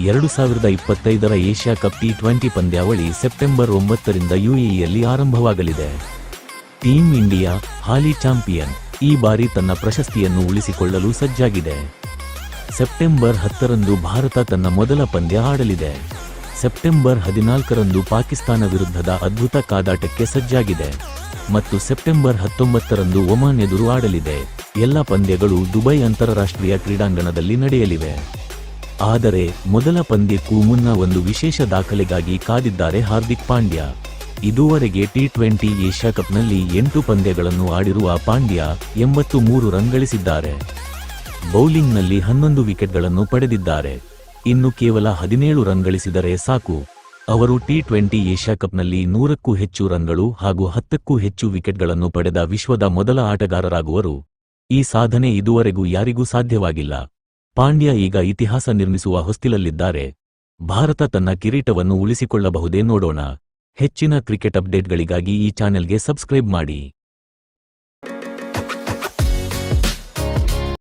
ಎರಡು ಸಾವಿರದ ಇಪ್ಪತ್ತೈದರ ಏಷ್ಯಾ ಕಪ್ ಟಿ ಟ್ವೆಂಟಿ ಪಂದ್ಯಾವಳಿ ಸೆಪ್ಟೆಂಬರ್ ಒಂಬತ್ತರಿಂದ ಯುಎಇಯಲ್ಲಿ ಆರಂಭವಾಗಲಿದೆ. ಟೀಂ ಇಂಡಿಯಾ, ಹಾಲಿ ಚಾಂಪಿಯನ್, ಈ ಬಾರಿ ತನ್ನ ಪ್ರಶಸ್ತಿಯನ್ನು ಉಳಿಸಿಕೊಳ್ಳಲು ಸಜ್ಜಾಗಿದೆ. ಸೆಪ್ಟೆಂಬರ್ ಹತ್ತರಂದು ಭಾರತ ತನ್ನ ಮೊದಲ ಪಂದ್ಯ ಆಡಲಿದೆ. ಸೆಪ್ಟೆಂಬರ್ ಹದಿನಾಲ್ಕರಂದು ಪಾಕಿಸ್ತಾನ ವಿರುದ್ಧದ ಅದ್ಭುತ ಕಾದಾಟಕ್ಕೆ ಸಜ್ಜಾಗಿದೆ. ಮತ್ತು ಸೆಪ್ಟೆಂಬರ್ ಹತ್ತೊಂಬತ್ತರಂದು ಒಮಾನ್ ಎದುರು ಆಡಲಿದೆ. ಎಲ್ಲ ಪಂದ್ಯಗಳು ದುಬೈ ಅಂತಾರಾಷ್ಟ್ರೀಯ ಕ್ರೀಡಾಂಗಣದಲ್ಲಿ ನಡೆಯಲಿವೆ. ಆದರೆ ಮೊದಲ ಪಂದ್ಯಕ್ಕೂ ಮುನ್ನ ಒಂದು ವಿಶೇಷ ದಾಖಲೆಗಾಗಿ ಕಾದಿದ್ದಾರೆ ಹಾರ್ದಿಕ್ ಪಾಂಡ್ಯ. ಇದುವರೆಗೆ ಟಿ ಟ್ವೆಂಟಿ ಏಷ್ಯಾ ಕಪ್ನಲ್ಲಿ ಎಂಟು ಪಂದ್ಯಗಳನ್ನು ಆಡಿರುವ ಪಾಂಡ್ಯ ಎಂಬತ್ತು ಮೂರು ರನ್ ಗಳಿಸಿದ್ದಾರೆ. ಬೌಲಿಂಗ್ನಲ್ಲಿ ಹನ್ನೊಂದು ವಿಕೆಟ್ಗಳನ್ನು ಪಡೆದಿದ್ದಾರೆ. ಇನ್ನು ಕೇವಲ ಹದಿನೇಳು ರನ್ ಗಳಿಸಿದರೆ ಸಾಕು. ಅವರು ಟಿ ಟ್ವೆಂಟಿ ಏಷ್ಯಾ ಕಪ್ನಲ್ಲಿ ನೂರಕ್ಕೂ ಹೆಚ್ಚು ರನ್ಗಳು ಹಾಗೂ ಹತ್ತಕ್ಕೂ ಹೆಚ್ಚು ವಿಕೆಟ್ಗಳನ್ನು ಪಡೆದ ವಿಶ್ವದ ಮೊದಲ ಆಟಗಾರರಾಗುವರು. ಈ ಸಾಧನೆ ಇದುವರೆಗೂ ಯಾರಿಗೂ ಸಾಧ್ಯವಾಗಿಲ್ಲ. ಪಾಂಡ್ಯ ಈಗ ಇತಿಹಾಸ ನಿರ್ಮಿಸುವ ಹೊಸ್ತಿಲಲ್ಲಿದ್ದಾರೆ. ಭಾರತ ತನ್ನ ಕಿರೀಟವನ್ನು ಉಳಿಸಿಕೊಳ್ಳಬಹುದೇ ನೋಡೋಣ. ಹೆಚ್ಚಿನ ಕ್ರಿಕೆಟ್ ಅಪ್ಡೇಟ್ಗಳಿಗಾಗಿ ಈ ಚಾನೆಲ್ಗೆ ಸಬ್ಸ್ಕ್ರೈಬ್ ಮಾಡಿ.